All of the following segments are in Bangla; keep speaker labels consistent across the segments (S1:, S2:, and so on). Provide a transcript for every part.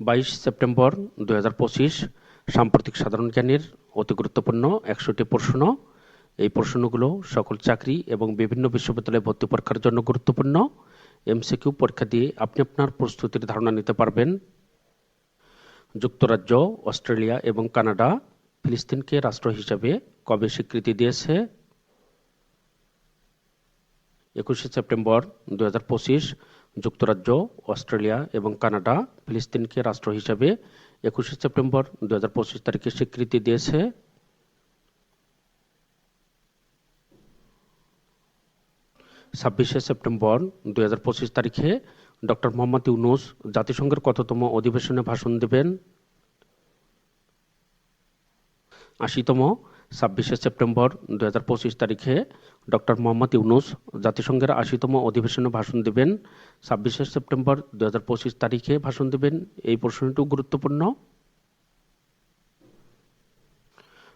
S1: বাইশ সেপ্টেম্বর দু হাজার পঁচিশ, সাম্প্রতিক সাধারণ জ্ঞানের অতি গুরুত্বপূর্ণ একশোটি প্রশ্ন। এই প্রশ্নগুলো সকল চাকরি এবং বিভিন্ন বিশ্ববিদ্যালয়ে ভর্তি পরীক্ষার জন্য গুরুত্বপূর্ণ। এমসিকিউ পরীক্ষা দিয়ে আপনি আপনার প্রস্তুতির ধারণা নিতে পারবেন। যুক্তরাজ্য, অস্ট্রেলিয়া এবং কানাডা ফিলিস্তিনকে রাষ্ট্র হিসাবে কবে স্বীকৃতি দিয়েছে? একুশে সেপ্টেম্বর দু হাজার পঁচিশ যুক্তরাজ্য, অস্ট্রেলিয়া এবং কানাডা ফিলিস্তিনকে রাষ্ট্র হিসাবে একুশে সেপ্টেম্বর দু হাজার পঁচিশ তারিখে স্বীকৃতি দিয়েছে। ছাব্বিশে সেপ্টেম্বর দু হাজার পঁচিশ তারিখে ডক্টর মোহাম্মদ ইউনুস জাতিসংঘের কততম অধিবেশনে ভাষণ দেবেন। আশিতম ছাব্বিশে সেপ্টেম্বর দু হাজার পঁচিশ তারিখে ডক্টর মোহাম্মদ ইউনুস জাতিসংঘের আশিতম অধিবেশনে ভাষণ দেবেন। ছাব্বিশে সেপ্টেম্বর দুই তারিখে ভাষণ দেবেন। এই প্রশ্নটিও গুরুত্বপূর্ণ।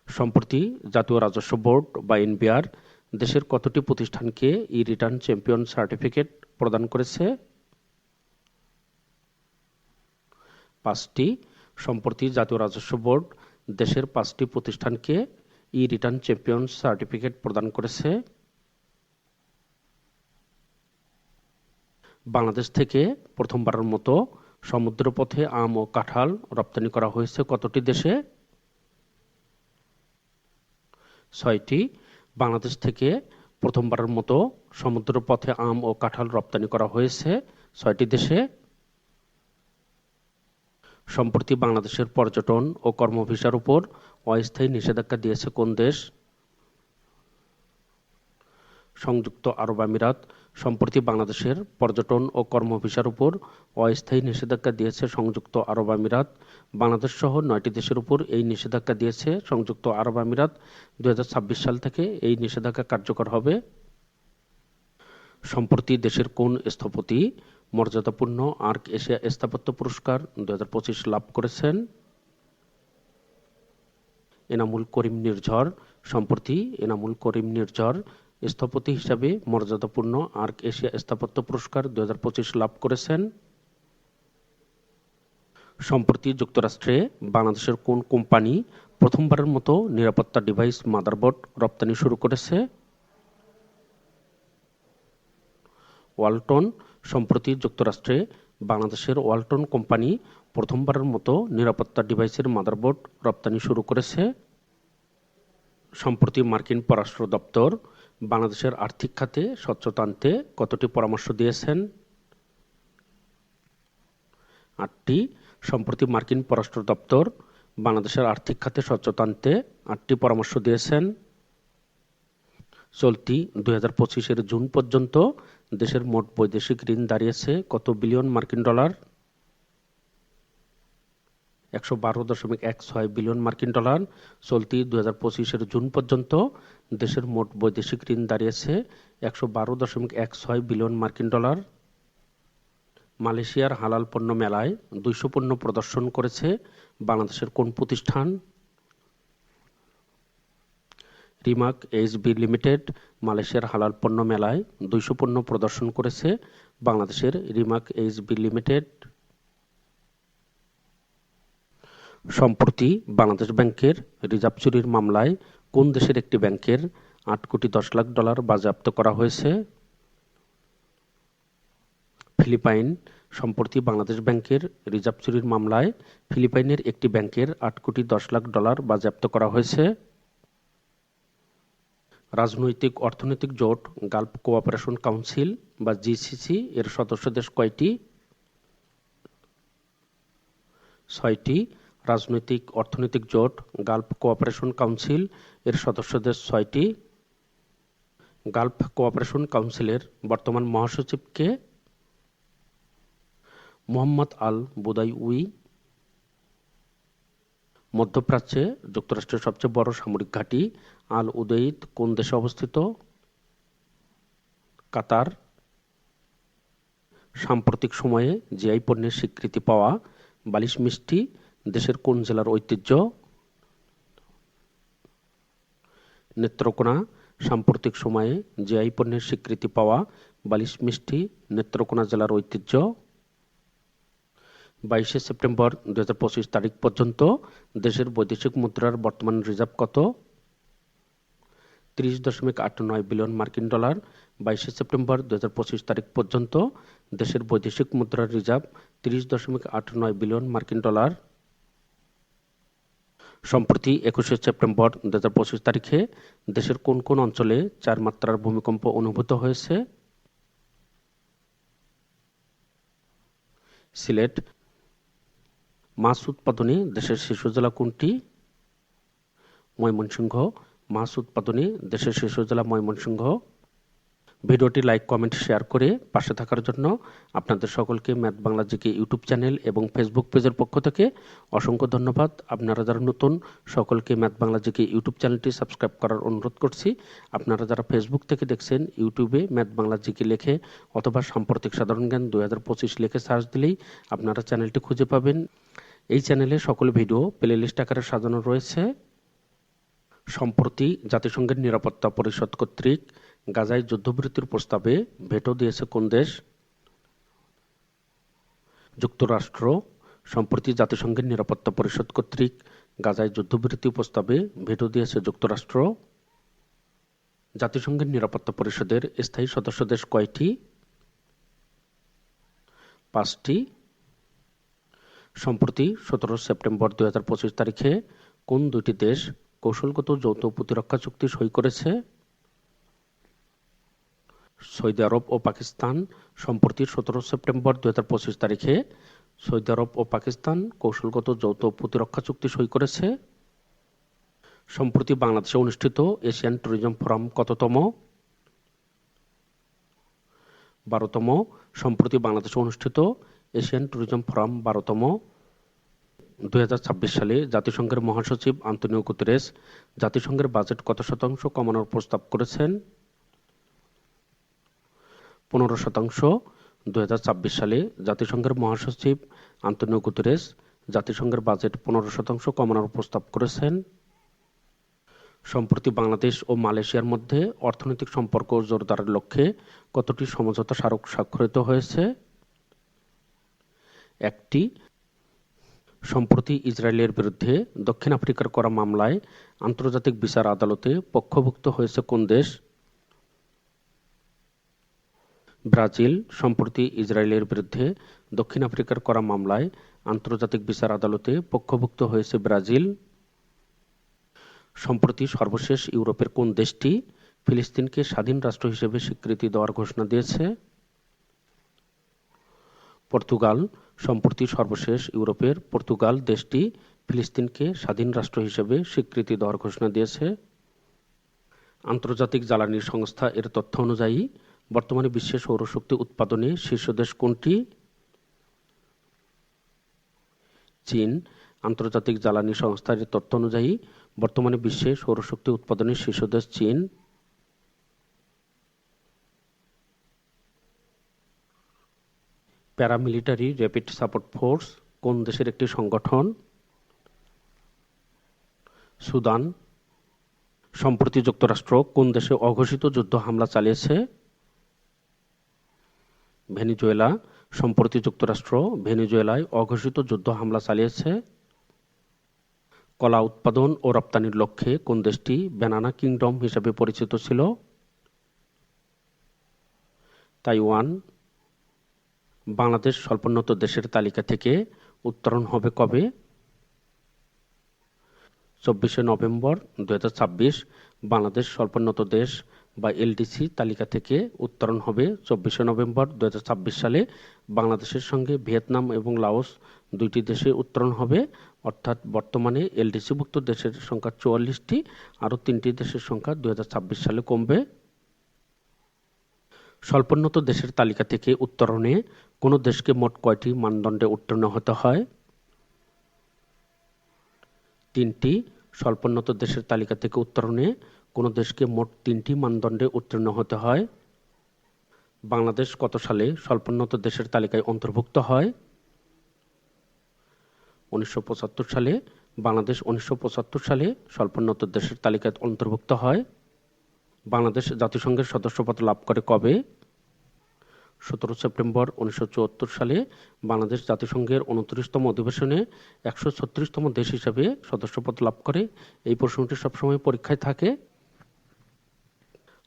S1: সম্প্রতি জাতীয় রাজস্ব বোর্ড বা এনবিআর দেশের কতটি প্রতিষ্ঠানকে ই রিটার্ন চ্যাম্পিয়ন সার্টিফিকেট প্রদান করেছে? পাঁচটি। সম্প্রতি জাতীয় রাজস্ব বোর্ড দেশের পাঁচটি প্রতিষ্ঠানকে ই রিটার্ন চ্যাম্পিয়ন সার্টিফিকেট প্রদান করেছে বাংলাদেশ থেকে প্রথমবারের মতো সমুদ্রপথে আম ও কাঁঠাল রপ্তানি করা হয়েছে কতটি দেশে? ছয়টি। বাংলাদেশ থেকে প্রথমবারের মতো সমুদ্রপথে আম ও কাঁঠাল রপ্তানি করা হয়েছে ছয়টি দেশে। সম্প্রতি বাংলাদেশের পর্যটন ও কর্ম ভিসার উপর অস্থায়ী নিষেধাজ্ঞা দিয়েছে কোন দেশ? সংযুক্ত আরব আমিরাত, সম্প্রতি বাংলাদেশের পর্যটন ও কর্ম ভিসার উপর অস্থায়ী নিষেধাজ্ঞা দিয়েছে সংযুক্ত আরব আমিরাত। বাংলাদেশ সহ নয়টি দেশের উপর এই নিষেধাজ্ঞা দিয়েছে সংযুক্ত আরব আমিরাত। দুই হাজার ছাব্বিশ সাল থেকে এই নিষেধাজ্ঞা কার্যকর হবে। সম্প্রতি দেশের কোন স্থপতি মর্যাদাপূর্ণ আর্ক এশিয়া স্থাপত্য পুরস্কার দুই হাজার পঁচিশ লাভ করেছেন? এনামুল করিম নির্ঝর সম্প্রতি এনামুল করিম নির্ঝর স্থপতি হিসাবে মর্যাদাপূর্ণ আর্ক এশিয়া স্থাপত্য পুরস্কার দু লাভ করেছেন। সম্প্রতি যুক্তরাষ্ট্রে বাংলাদেশের কোন কোম্পানি প্রথমবারের মতো নিরাপত্তা ডিভাইস মাদারবোর্ড রপ্তানি শুরু করেছে? ওয়ালটন। সম্প্রতি যুক্তরাষ্ট্রে বাংলাদেশের ওয়ালটন কোম্পানি প্রথমবারের মতো নিরাপত্তা ডিভাইসের মাদারবোর্ড রপ্তানি শুরু করেছে সম্প্রতি মার্কিন পররাষ্ট্র দপ্তর। বাংলাদেশের আর্থিক খাতে স্বচ্ছতা আনতে কতটি পরামর্শ দিয়েছেন? আটটি। সম্প্রতি মার্কিন পররাষ্ট্র দপ্তর বাংলাদেশের আর্থিক খাতে স্বচ্ছতা আনতে আটটি পরামর্শ দিয়েছেন। চলতি দুই হাজার পঁচিশের জুন পর্যন্ত দেশের মোট বৈদেশিক ঋণ দাঁড়িয়েছে কত বিলিয়ন মার্কিন ডলার? একশো বারো দশমিক এক ছয় বিলিয়ন মার্কিন ডলার। চলতি দুই হাজার পঁচিশের জুন পর্যন্ত দেশের মোট বৈদেশিক ঋণ দাঁড়িয়েছে একশো বারো দশমিক এক ছয় বিলিয়ন মার্কিন ডলার। মালয়েশিয়ার হালাল পণ্য মেলায় দুইশো পণ্য প্রদর্শন করেছে বাংলাদেশের কোন প্রতিষ্ঠান? রিমাক এইচবি লিমিটেড, মালয়েশিয়ার হালাল পণ্য মেলায় দুইশো পণ্য প্রদর্শন করেছে বাংলাদেশের রিমাক এইচবি লিমিটেড। সম্প্রতি বাংলাদেশ ব্যাংকের রিজার্ভ চুরির মামলায় কোন দেশের একটি ব্যাংকের আট কোটি দশ লাখ ডলার বাজেয়াপ্ত করা হয়েছে? ফিলিপাইন। সম্প্রতি বাংলাদেশ ব্যাংকের রিজার্ভ চুরির মামলায় ফিলিপাইনের একটি ব্যাংকের আট কোটি দশ লাখ ডলার বাজেয়াপ্ত করা হয়েছে। রাজনৈতিক, অর্থনৈতিক জোট, গালফ কোঅপারেশন কাউন্সিল বা জিসিসি এর সদস্য দেশ কয়টি? ছয়টি। রাজনৈতিক, অর্থনৈতিক জোট, গালফ কোঅপারেশন কাউন্সিল এর সদস্য দেশ ছয়টি। গালফ কোঅপারেশন কাউন্সিলের বর্তমান মহাসচিবকে মোহাম্মদ আল বুদাই উই মধ্যপ্রাচ্যে যুক্তরাষ্ট্রের সবচেয়ে বড় সামরিক ঘাঁটি, আল উদৈদ কোন দেশে অবস্থিত? কাতার। সাম্প্রতিক সময়ে জিআই পণ্যের স্বীকৃতি পাওয়া বালিশ মিষ্টি দেশের কোন জেলার ঐতিহ্য? নেত্রকোনা, সাম্প্রতিক সময়ে জিআই পণ্যের স্বীকৃতি পাওয়া বালিশ মিষ্টি নেত্রকোনা জেলার ঐতিহ্য। বাইশে সেপ্টেম্বর দু হাজার পঁচিশ তারিখ পর্যন্ত দেশের বৈদেশিক মুদ্রার বর্তমান রিজার্ভ কত? তিরিশ দশমিক আট নয় বিলিয়ন মার্কিন ডলার। বাইশে সেপ্টেম্বর দু হাজার পঁচিশ তারিখ পর্যন্ত দেশের বৈদেশিক মুদ্রার রিজার্ভ তিরিশ দশমিক আট নয় বিলিয়ন মার্কিন ডলার। সম্প্রতি একুশে সেপ্টেম্বর দু হাজার পঁচিশ তারিখে দেশের কোন কোন অঞ্চলে চার মাত্রার ভূমিকম্প অনুভূত হয়েছে? সিলেট। মাছ উৎপাদনে দেশের শীর্ষ জেলা কোনটি? ময়মনসিংহ। মাছ উৎপাদনে দেশের শীর্ষ জেলা ময়মনসিংহ। ভিডিওটি লাইক, কমেন্ট, শেয়ার করে পাশে থাকার জন্য আপনাদের সকলকে math Bangla GK YouTube channel এবং ফেসবুক পেজের পক্ষ থেকে অসংখ্য ধন্যবাদ। আপনারা যারা নতুন, সকলকে ম্যাথ বাংলা জিকে ইউটিউব চ্যানেলটি সাবস্ক্রাইব করার অনুরোধ করছি। আপনারা যারা ফেসবুক থেকে দেখছেন, ইউটিউবে ম্যাথ বাংলা জিকে লেখে অথবা সাম্প্রতিক সাধারণ জ্ঞান দু হাজার পঁচিশ লিখে সার্চ দিলেই আপনারা চ্যানেলটি খুঁজে পাবেন। এই চ্যানেলে সকল ভিডিও প্লে লিস্ট আকারে সাজানো রয়েছে। সম্প্রতি জাতিসংঘের নিরাপত্তা পরিষদ কর্তৃক গাজায় যুদ্ধবিরতির প্রস্তাবে ভেটো দিয়েছে কোন দেশ? যুক্তরাষ্ট্র, সম্প্রতি জাতিসংঘের নিরাপত্তা পরিষদ কর্তৃক গাজায় যুদ্ধবিরতি প্রস্তাবে ভেটো দিয়েছে যুক্তরাষ্ট্র। জাতিসংঘের নিরাপত্তা পরিষদের স্থায়ী সদস্য দেশ কয়টি? পাঁচটি। সম্প্রতি সতেরো সেপ্টেম্বর দু হাজার পঁচিশ তারিখে কোন দুটি দেশ কৌশলগত যৌথ প্রতিরক্ষা চুক্তি সই করেছে? সৌদি আরব ও পাকিস্তান সম্প্রতি সতেরো সেপ্টেম্বর দুই হাজার পঁচিশ তারিখে সৌদি আরব ও পাকিস্তান কৌশলগত যৌথ প্রতিরক্ষা চুক্তি সই করেছে। সম্প্রতি বাংলাদেশে অনুষ্ঠিত এশিয়ান ট্যুরিজম ফোরাম কততম? বারোতম। সম্প্রতি বাংলাদেশে অনুষ্ঠিত এশিয়ান ট্যুরিজম ফোরাম বারোতম। দুই হাজার ছাব্বিশ সালে জাতিসংঘের মহাসচিব আন্তনিও গুতেরেস জাতিসংঘের বাজেট কত শতাংশ কমানোর প্রস্তাব করেছেন? পনেরো শতাংশ, দুই সালে জাতিসংঘের মহাসচিব আন্তনিও গুতেরেস জাতিসংঘের বাজেট পনেরো শতাংশ কমানোর প্রস্তাব করেছেন। সম্প্রতি বাংলাদেশ ও মালয়েশিয়ার মধ্যে অর্থনৈতিক সম্পর্ক জোরদারের লক্ষ্যে কতটি সমঝোতা স্মারক স্বাক্ষরিত হয়েছে? একটি, সম্প্রতি ইসরায়েলের বিরুদ্ধে দক্ষিণ আফ্রিকার করা মামলায় আন্তর্জাতিক বিচার আদালতে পক্ষভুক্ত হয়েছে কোন দেশ? ব্রাজিল, সম্প্রতি ইসরায়েলের বিরুদ্ধে দক্ষিণ আফ্রিকার করা মামলায় আন্তর্জাতিক বিচার আদালতে পক্ষভুক্ত হয়েছে ব্রাজিল। সম্প্রতি সর্বশেষ ইউরোপের কোন দেশটি ফিলিস্তিনকে স্বাধীন রাষ্ট্র হিসেবে স্বীকৃতি দেওয়ার ঘোষণা দিয়েছে? পর্তুগাল, সম্প্রতি সর্বশেষ ইউরোপের পর্তুগাল দেশটি ফিলিস্তিনকে স্বাধীন রাষ্ট্র হিসেবে স্বীকৃতি দেওয়ার ঘোষণা দিয়েছে। আন্তর্জাতিক জ্বালানি সংস্থা এর তথ্য অনুযায়ী বর্তমানে বিশ্বে সৌরশক্তি উৎপাদনে শীর্ষ দেশ কোনটি? চীন, আন্তর্জাতিক জ্বালানি সংস্থার তথ্য অনুযায়ী বর্তমানে বিশ্বে সৌরশক্তি উৎপাদনের শীর্ষ দেশ চীন। প্যারামিলিটারি র্যাপিড সাপোর্ট ফোর্স কোন দেশের একটি সংগঠন? সুদান, সম্প্রতি যুক্তরাষ্ট্র কোন দেশে অঘোষিত যুদ্ধ হামলা চালিয়েছে? ভেনিজুয়েলা সম্প্রতি যুক্তরাষ্ট্র ভেনিজুয়েলায় অঘোষিত যুদ্ধ হামলা চালিয়েছে। কলা উৎপাদন ও রপ্তানির লক্ষ্যে কোন দেশটি ব্যানানা কিংডম হিসেবে পরিচিত ছিল? তাইওয়ান, বাংলাদেশ স্বল্পোন্নত দেশের তালিকা থেকে উত্তরণ হবে কবে? চব্বিশে নভেম্বর দুই হাজার ছাব্বিশ, বাংলাদেশ স্বল্পোন্নত দেশ বা এলডিসি তালিকা থেকে উত্তরণ হবে চব্বিশে নভেম্বর দু হাজার ছাব্বিশ সালে। বাংলাদেশের সঙ্গে ভিয়েতনাম এবং লাওস দুইটি দেশে উত্তরণ হবে। অর্থাৎ বর্তমানে এলডিসিভুক্ত দেশের সংখ্যা চুয়াল্লিশটি, আরও তিনটি দেশের সংখ্যা দু হাজার ছাব্বিশ সালে কমবে। স্বল্পোন্নত দেশের তালিকা থেকে উত্তরণে কোনো দেশকে মোট কয়টি মানদণ্ডে উত্তীর্ণ হতে হয়? তিনটি, স্বল্পোন্নত দেশের তালিকা থেকে উত্তরণে কোনো দেশকে মোট তিনটি মানদণ্ডে উত্তীর্ণ হতে হয়। বাংলাদেশ কত সালে স্বল্পোন্নত দেশের তালিকায় অন্তর্ভুক্ত হয়? উনিশশো পঁচাত্তর সালে বাংলাদেশ উনিশশো পঁচাত্তর সালে স্বল্পোন্নত দেশের তালিকায় অন্তর্ভুক্ত হয়। বাংলাদেশ জাতিসংঘের সদস্যপদ লাভ করে কবে? সতেরো সেপ্টেম্বর উনিশশো চুয়াত্তর সালে বাংলাদেশ জাতিসংঘের উনত্রিশতম অধিবেশনে একশো ছত্রিশতম দেশ হিসাবে সদস্যপদ লাভ করে। এই প্রশ্নটি সবসময় পরীক্ষায় থাকে।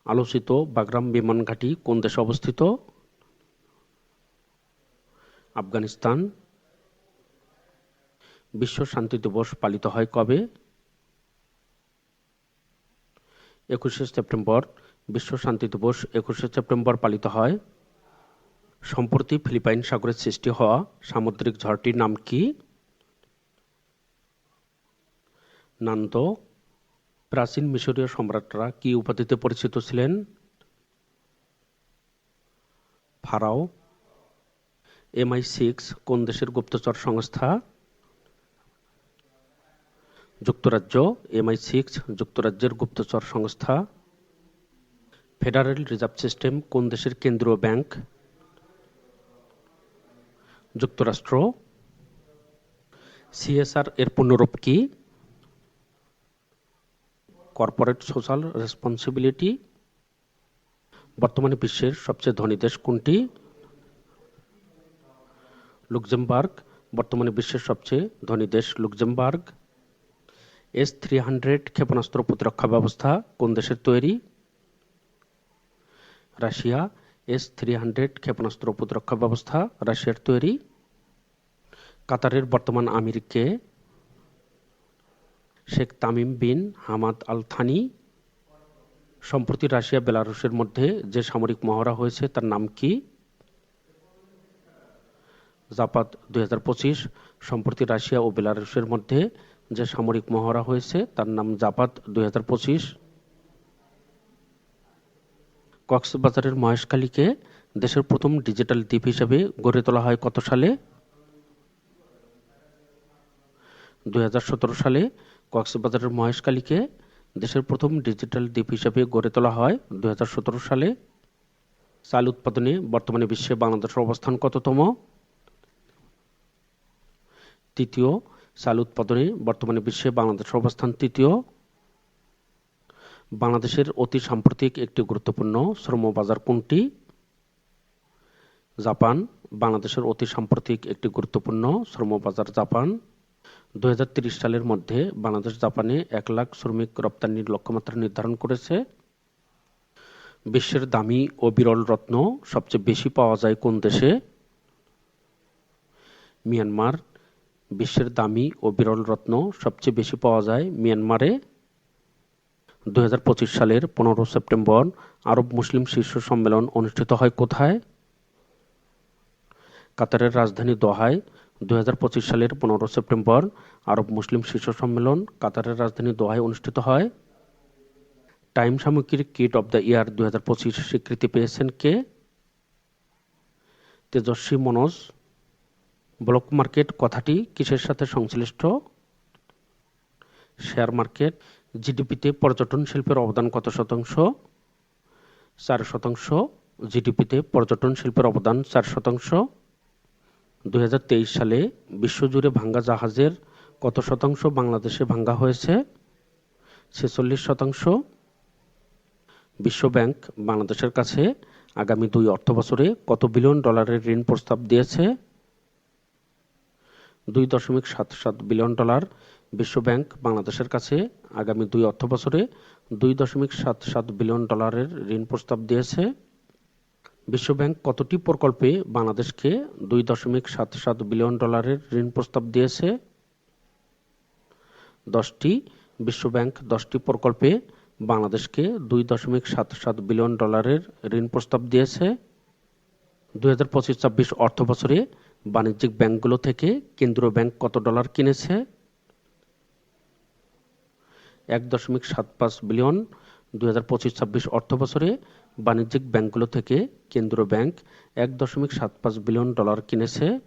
S1: আলোচিত বাগরাম বিমান ঘাঁটি কোন দেশে অবস্থিত? আফগানিস্তান। বিশ্ব শান্তি দিবস পালিত হয় কবে? একুশে সেপ্টেম্বর। বিশ্ব শান্তি দিবস একুশে সেপ্টেম্বর পালিত হয়। সম্প্রতি ফিলিপাইন সাগরে সৃষ্টি হওয়া সামুদ্রিক ঝড়টির নাম কি? নান্দো প্রাচীন মিশরীয় সম্রাটরা কি উপাধিতে পরিচিত ছিলেন? ফারাও, এমআই সিক্স, কোন দেশের গুপ্তচর সংস্থা? যুক্তরাজ্য, এমআই সিক্স, যুক্তরাজ্যের গুপ্তচর সংস্থা। ফেডারেল রিজার্ভ সিস্টেম, কোন দেশের কেন্দ্রীয় ব্যাংক? যুক্তরাষ্ট্র। সিএসআর এর পূর্ণরূপ কি? কর্পোরেট সোশ্যাল রেসপন্সিবিলিটি বর্তমানে বিশ্বের সবচেয়ে ধনী দেশ কোনটি? লুক্সেমবার্গ, বর্তমানে বিশ্বের সবচেয়ে ধনী দেশ লুক্সেমবার্গ। এস থ্রি হান্ড্রেড ক্ষেপণাস্ত্র প্রতিরক্ষা ব্যবস্থা কোন দেশের তৈরি? রাশিয়া এস থ্রি হান্ড্রেড ক্ষেপণাস্ত্র প্রতিরক্ষা ব্যবস্থা রাশিয়ার তৈরি। কাতারের বর্তমান আমির কে? Sheikh Tamim bin Hamad Al Thani সম্প্রতি রাশিয়া, বেলারুশের মধ্যে যে সামরিক মহড়া হয়েছে তার নাম কি? জাপাত দুই সম্প্রতি রাশিয়া ও বেলারুশের মধ্যে যে সামরিক মহড়া হয়েছে তার নাম জাপাত দুই কক্সবাজারের মহেশখালীকে দেশের প্রথম ডিজিটাল দ্বীপ হিসেবে গড়ে তোলা হয় কত সালে? দুই হাজার সতেরো সালে কক্সবাজারের মহেশখালীকে দেশের প্রথম ডিজিটাল দ্বীপ হিসেবে গড়ে তোলা হয়। দু হাজার সতেরো সালে চাল উৎপাদনে বর্তমানে বিশ্বে বাংলাদেশের অবস্থান কততম? তৃতীয়, চাল উৎপাদনে বর্তমানে বিশ্বে বাংলাদেশের অবস্থান তৃতীয়। বাংলাদেশের অতি সাম্প্রতিক একটি গুরুত্বপূর্ণ শ্রম বাজার কোনটি? জাপান, বাংলাদেশের অতি সাম্প্রতিক একটি গুরুত্বপূর্ণ শ্রম বাজার জাপান। দুই সালের মধ্যে বাংলাদেশ, জাপানে এক লাখ শ্রমিক রপ্তানির লক্ষ্যমাত্রা নির্ধারণ করেছে। বিশ্বের দামি ও বিরল রত্ন সবচেয়ে বেশি পাওয়া যায় কোন দেশে? মিয়ানমার। বিশ্বের দামি ও বিরল রত্ন সবচেয়ে বেশি পাওয়া যায় মিয়ানমারে। দুই হাজার পঁচিশ সালের পনেরো সেপ্টেম্বর আরব মুসলিম শীর্ষ সম্মেলন অনুষ্ঠিত হয় কোথায়? কাতারের রাজধানী দোহায় দুই হাজার পঁচিশ সালের পনেরো সেপ্টেম্বর আরব মুসলিম শীর্ষ সম্মেলন কাতারের রাজধানী দোহায় অনুষ্ঠিত হয়। টাইম সামগ্রিক কিট অব দ্য ইয়ার দুই হাজার পঁচিশ স্বীকৃতি পেয়েছেন কে? তেজস্বী মনোজ। ব্লক মার্কেট কথাটি কিসের সাথে সংশ্লিষ্ট? শেয়ার মার্কেট জিডিপিতে পর্যটন শিল্পের অবদান কত শতাংশ? চার শতাংশ। জিডিপিতে পর্যটন শিল্পের অবদান চার শতাংশ। দুই হাজার তেইশ সালে বিশ্বজুড়ে ভাঙ্গা জাহাজের কত শতাংশ বাংলাদেশে ভাঙ্গা হয়েছে? ছেচল্লিশ শতাংশ। বিশ্বব্যাংক বাংলাদেশের কাছে আগামী দুই অর্থবছরে কত বিলিয়ন ডলারের ঋণ প্রস্তাব দিয়েছে? দুই দশমিক সাত সাত বিলিয়ন ডলার বিশ্বব্যাংক বাংলাদেশের কাছে আগামী দুই অর্থবছরে দুই দশমিক সাত সাত বিলিয়ন ডলারের ঋণ প্রস্তাব দিয়েছে। বিশ্বব্যাংক কতটি প্রকল্পে বাংলাদেশকে দুই দশমিক সাত সাত বিলিয়ন ডলারের ঋণ প্রস্তাব দিয়েছে? দশটি। বিশ্বব্যাংক দশটি প্রকল্পে বাংলাদেশকে দুই দশমিক সাত সাত বিলিয়ন ডলারের ঋণ প্রস্তাব দিয়েছে। দুই হাজার পঁচিশ ছাব্বিশ অর্থ বছরে বাণিজ্যিক ব্যাংকগুলো থেকে কেন্দ্রীয় ব্যাংক কত ডলার কিনেছে? এক দশমিক সাত পাঁচ বিলিয়ন। দুই হাজার পঁচিশ ছাব্বিশ অর্থ বছরে বাণিজ্যিক ব্যাংকগুলো থেকে কেন্দ্রীয় ব্যাংক এক দশমিক সাত পাঁচ বিলিয়ন ডলার কিনেছে।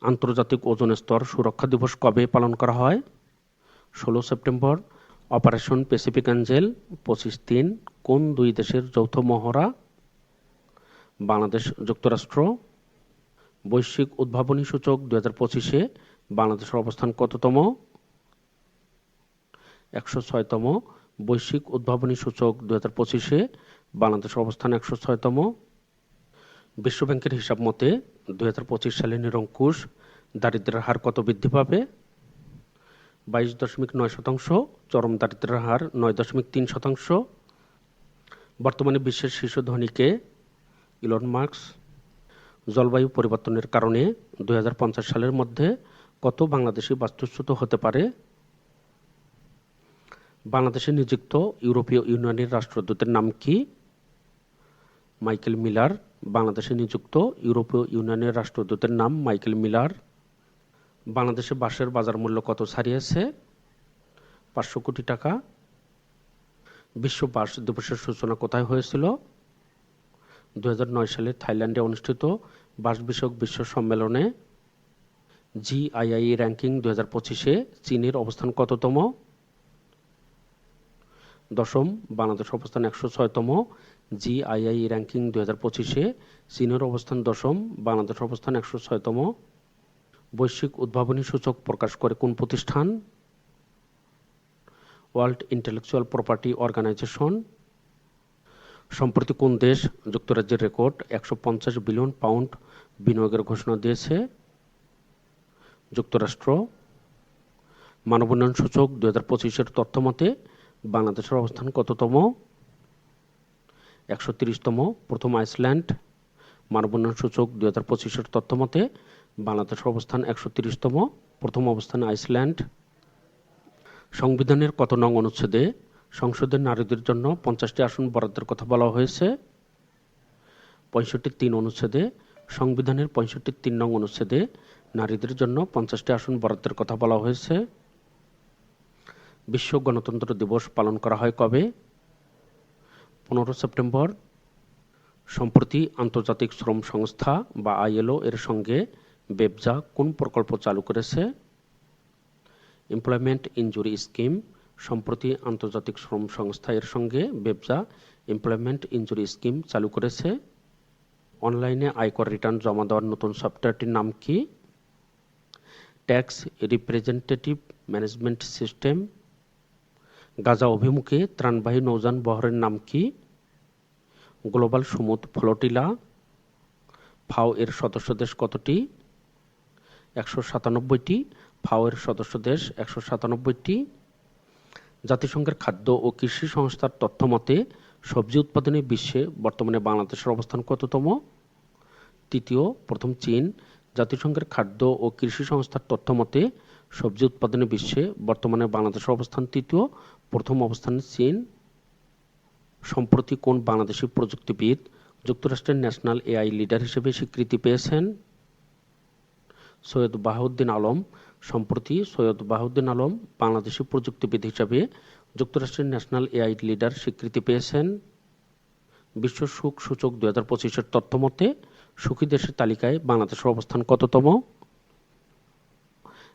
S1: আন্তর্জাতিক ওজন স্তর সুরক্ষা দিবস কবে পালন করা হয়? ষোলো সেপ্টেম্বর, অপারেশন প্যাসিফিক অ্যাঞ্জেল, পঁচিশ তিন, কোন দুই দেশের যৌথ মহড়া? বাংলাদেশ যুক্তরাষ্ট্র। বৈশ্বিক উদ্ভাবনী সূচক দু হাজার পঁচিশে বাংলাদেশের অবস্থান কততম? একশো ছয়তম। বৈশ্বিক উদ্ভাবনী সূচক দু হাজার পঁচিশে বাংলাদেশের অবস্থান একশো ছয়তম। বিশ্বব্যাংকের হিসাব মতে দু হাজার পঁচিশ সালে নিরঙ্কুশ দারিদ্র্যের হার কত বৃদ্ধি পাবে? বাইশ দশমিক নয় শতাংশ, চরম দারিদ্র্যের হার নয় দশমিক তিন শতাংশ। বর্তমানে বিশ্বের শীর্ষ ধনীকে ইলন মার্কস জলবায়ু পরিবর্তনের কারণে দু হাজার পঞ্চাশ সালের মধ্যে কত বাংলাদেশি বাস্তুচ্যুত হতে পারে? বাংলাদেশে নিযুক্ত ইউরোপীয় ইউনিয়নের রাষ্ট্রদূতের নাম কি? মাইকেল মিলার বাংলাদেশে নিযুক্ত ইউরোপীয় ইউনিয়নের রাষ্ট্রদূতের নাম মাইকেল মিলার। বাংলাদেশে বাঁশের বাজার মূল্য কত ছাড়িয়েছে? পাঁচশো কোটি টাকা। বিশ্ব বাস দিবসের সূচনা কোথায় হয়েছিল? দু হাজার নয় সালে থাইল্যান্ডে অনুষ্ঠিত বাস বিষয়ক বিশ্ব সম্মেলনে জিআইআই র্যাঙ্কিং দু হাজার পঁচিশে চীনের অবস্থান কততম? দশম, বাংলাদেশ অবস্থান একশো ছয়তম। জিআইআই র্যাঙ্কিং দু হাজার পঁচিশে চীনের অবস্থান দশম, বাংলাদেশ অবস্থান একশো ছয়তম। বৈশ্বিক উদ্ভাবনী সূচক প্রকাশ করে কোন প্রতিষ্ঠান? World intellectual property organization. সম্প্রতি কোন দেশ যুক্তরাজ্যের রেকর্ড একশো পঞ্চাশ বিলিয়ন পাউন্ড বিনিয়োগের ঘোষণা দিয়েছে? যুক্তরাষ্ট্র। মানব উন্নয়ন সূচক দু হাজার পঁচিশের তথ্য মতে বাংলাদেশের অবস্থান কততম? একশো তিরিশতম প্রথম আইসল্যান্ড মানব উন্নয়ন সূচক দু হাজার পঁচিশের তথ্য মতে বাংলাদেশের অবস্থান একশো তিরিশতম প্রথম অবস্থানে আইসল্যান্ড। সংবিধানের কত নং অনুচ্ছেদে সংসদের নারীদের জন্য পঞ্চাশটি আসন বরাদ্দের কথা বলা হয়েছে? পঁয়ষট্টি তিন অনুচ্ছেদে সংবিধানের পঁয়ষট্টি তিন নং অনুচ্ছেদে নারীদের জন্য পঞ্চাশটি আসন বরাদ্দের কথা বলা হয়েছে। বিশ্ব গণতন্ত্র দিবস পালন করা হয় কবে? পনেরো সেপ্টেম্বর, সম্প্রতি আন্তর্জাতিক শ্রম সংস্থা বা আইএলও এর সঙ্গে বেবজা কোন প্রকল্প চালু করেছে? এমপ্লয়মেন্ট ইনজুরি স্কিম সম্প্রতি আন্তর্জাতিক শ্রম সংস্থা এর সঙ্গে বেবজা এমপ্লয়মেন্ট ইনজুরি স্কিম চালু করেছে। অনলাইনে আয়কর রিটার্ন জমা দেওয়ার নতুন সফটওয়্যারটির নাম কি? Tax representative management system Gaza অভিমুখে ত্রাণবাহী নৌযান বহরের নাম কি? Global Sumud flotilla. ফাও এর সদস্য দেশ কতটি? একশো সাতানব্বইটি। ফাও এর সদস্য দেশ একশো সাতানব্বইটি। জাতিসংঘের খাদ্য ও কৃষি সংস্থার তথ্য মতে, সবজি উৎপাদনে বিশ্বে বর্তমানে বাংলাদেশের অবস্থান কততম? তৃতীয়, প্রথম চীন। জাতিসংঘের খাদ্য ও কৃষি সংস্থার তথ্য মতে, সবজি উৎপাদনে বিশ্বে বর্তমানে বাংলাদেশের অবস্থান তৃতীয়। প্রথম অবস্থানে চীন, সম্প্রতি কোন বাংলাদেশি প্রযুক্তিবিদ যুক্তরাষ্ট্রের ন্যাশনাল এআই লিডার হিসেবে স্বীকৃতি পেয়েছেন? সৈয়দ বাহাউদ্দিন আলম, সম্প্রতি সৈয়দ বাহাউদ্দিন আলম বাংলাদেশি প্রযুক্তিবিদ হিসাবে যুক্তরাষ্ট্রের ন্যাশনাল এআই লিডার স্বীকৃতি পেয়েছেন। বিশ্ব সুখ সূচক দুই হাজার পঁচিশের তথ্য মতে, সুখী দেশের তালিকায় বাংলাদেশের অবস্থান কততম?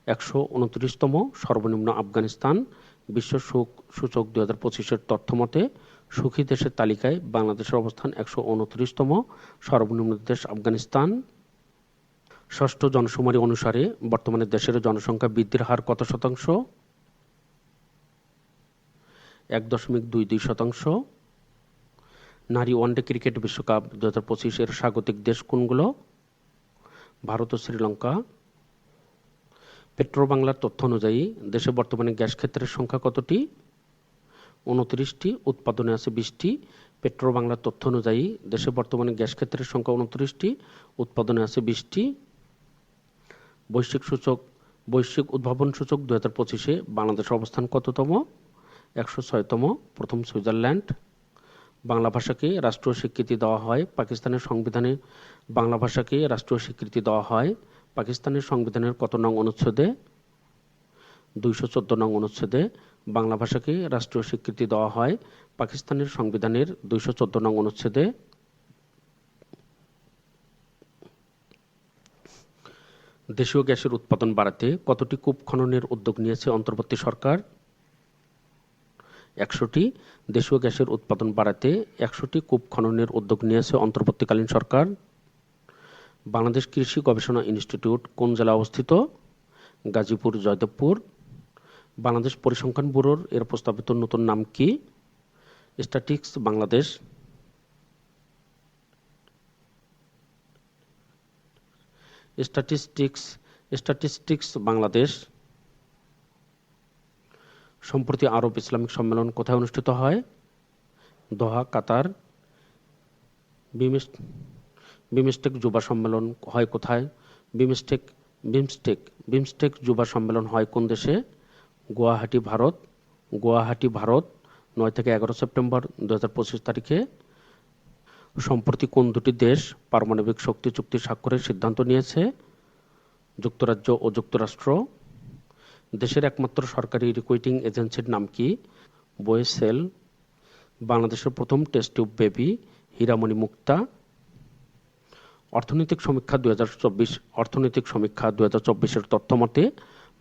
S1: একশো উনত্রিশতম, সর্বনিম্ন আফগানিস্তান বিশ্ব সুখ, সূচক দুই হাজার পঁচিশের তথ্য মতে সুখী দেশের তালিকায় বাংলাদেশের অবস্থান একশো উনত্রিশতম, সর্বনিম্ন দেশ আফগানিস্তান। ষষ্ঠ জনশুমারি অনুসারে বর্তমানে দেশের জনসংখ্যা বৃদ্ধির হার কত শতাংশ? এক দশমিক দুই দুই শতাংশ। নারী ওয়ানডে ক্রিকেট বিশ্বকাপ দু হাজার পঁচিশের স্বাগতিক দেশ কোনগুলো? ভারত ও শ্রীলঙ্কা। পেট্রো বাংলার তথ্য অনুযায়ী, দেশে বর্তমানে গ্যাস ক্ষেত্রের সংখ্যা কতটি? উনত্রিশটি, উৎপাদনে আছে বিশটি। পেট্রো বাংলার তথ্য অনুযায়ী, দেশে বর্তমানে গ্যাস ক্ষেত্রের সংখ্যা উনত্রিশটি, উৎপাদনে আছে বিশটি। বৈশ্বিক সূচক, বৈশ্বিক উদ্ভাবন সূচক দু হাজার পঁচিশে বাংলাদেশের অবস্থান কততম? একশো ছয়তম, প্রথম সুইজারল্যান্ড। বাংলা ভাষাকে রাষ্ট্রীয় স্বীকৃতি দেওয়া হয়। পাকিস্তানের সংবিধানে বাংলা ভাষাকে রাষ্ট্রীয় স্বীকৃতি দেওয়া হয়। পাকিস্তানের সংবিধানের কত নং অনুচ্ছেদে? দুইশো চোদ্দ নং অনুচ্ছেদে বাংলা ভাষাকে রাষ্ট্রীয় স্বীকৃতি দেওয়া হয়। পাকিস্তানের সংবিধানের দুইশো চোদ্দ নং অনুচ্ছেদে দেশীয় গ্যাসের উৎপাদন বাড়াতে কতটি কূপ খননের উদ্যোগ নিয়েছে অন্তর্বর্তী সরকার? একশোটি। দেশীয় গ্যাসের উৎপাদন বাড়াতে একশোটি কূপ খননের উদ্যোগ নিয়েছে অন্তর্বর্তীকালীন সরকার। বাংলাদেশ কৃষি গবেষণা ইনস্টিটিউট কোন জেলা অবস্থিত? গাজীপুর, জয়দেবপুর। বাংলাদেশ পরিসংখ্যান ব্যুরোর এর প্রস্তাবিত নতুন নাম কি? Statics Bangladesh. Statistics statistics Bangladesh. সম্প্রতি আরব ইসলামিক সম্মেলন কোথায় অনুষ্ঠিত হয়? দোহা, কাতার। বিমিস বিমস্টেক যুবা সম্মেলন হয় কোথায়? বিমস্টেক বিমস্টেক বিমস্টেক যুবা সম্মেলন হয় কোন দেশে? গুয়াহাটি, ভারত। গুয়াহাটি, ভারত, নয় থেকে এগারো সেপ্টেম্বর দু হাজার পঁচিশ তারিখে। সম্প্রতি কোন দুটি দেশ পারমাণবিক শক্তি চুক্তি স্বাক্ষরের সিদ্ধান্ত নিয়েছে? যুক্তরাজ্য ও যুক্তরাষ্ট্র। দেশের একমাত্র সরকারি রিক্রুটিং এজেন্সির নাম কি? বোয়েসেল। বাংলাদেশের প্রথম test tube baby, Hiramoni Mukta. অর্থনৈতিক সমীক্ষা দুই হাজার চব্বিশ, অর্থনৈতিক সমীক্ষা দুই হাজার চব্বিশের তথ্য মতে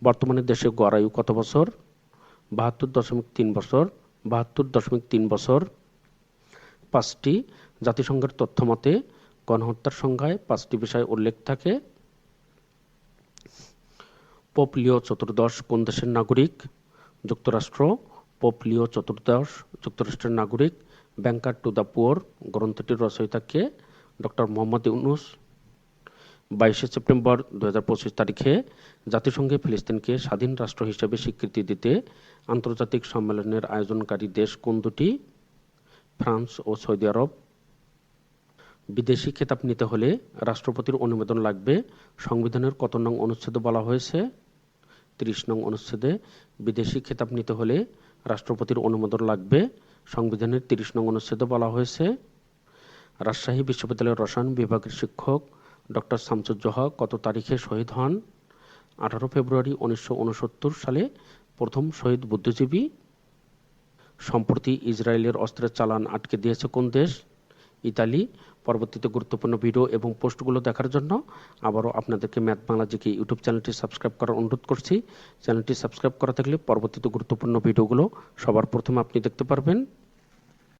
S1: বর্তমানে দেশে গড় আয়ু কত বছর? বাহাত্তর দশমিক তিন বছর, বাহাত্তর দশমিক তিন বছর। পাঁচটি জাতিসংঘের তথ্য মতে গণহত্যার সংখ্যায় পাঁচটি বিষয় উল্লেখ থাকে। পোপ লিও চতুর্দশ কোন দেশের নাগরিক? যুক্তরাষ্ট্র। পোপ লিও চতুর্দশ, যুক্তরাষ্ট্রের নাগরিক। ব্যাংকার টু দ্য পুয়ার, গ্রন্থটির রচয়িতা কে? ডক্টর মোহাম্মদ ইউনুস বাইশে সেপ্টেম্বর দু হাজার পঁচিশ তারিখে জাতিসংঘে ফিলিস্তিনকে স্বাধীন রাষ্ট্র হিসেবে স্বীকৃতি দিতে আন্তর্জাতিক সম্মেলনের আয়োজনকারী দেশ কোন দুটি? ফ্রান্স ও সৌদি আরব। বিদেশি খেতাব নিতে হলে রাষ্ট্রপতির অনুমোদন লাগবে। সংবিধানের কত নং অনুচ্ছেদে বলা হয়েছে? তিরিশ নং অনুচ্ছেদে বিদেশি খেতাব নিতে হলে রাষ্ট্রপতির অনুমোদন লাগবে। সংবিধানের তিরিশ নং অনুচ্ছেদে বলা হয়েছে রাজশাহী বিশ্ববিদ্যালয়ের রসায়ন বিভাগের শিক্ষক ডক্টর শামসুজ্জোহা কত তারিখে শহীদ হন। আঠারো ফেব্রুয়ারি উনিশশো উনসত্তর সালে প্রথম শহীদ বুদ্ধিজীবী। সম্প্রতি ইসরায়েলের অস্ত্রের চালান আটকে দিয়েছে কোন দেশ? ইতালি। পরবর্তীতে গুরুত্বপূর্ণ ভিডিও এবং পোস্টগুলো দেখার জন্য আবারও আপনাদেরকে ম্যাথ বাংলা জিকে ইউটিউব চ্যানেলটি সাবস্ক্রাইব করার অনুরোধ করছি। চ্যানেলটি সাবস্ক্রাইব করা থাকলে পরবর্তীতে গুরুত্বপূর্ণ ভিডিওগুলো সবার প্রথমে আপনি দেখতে পারবেন।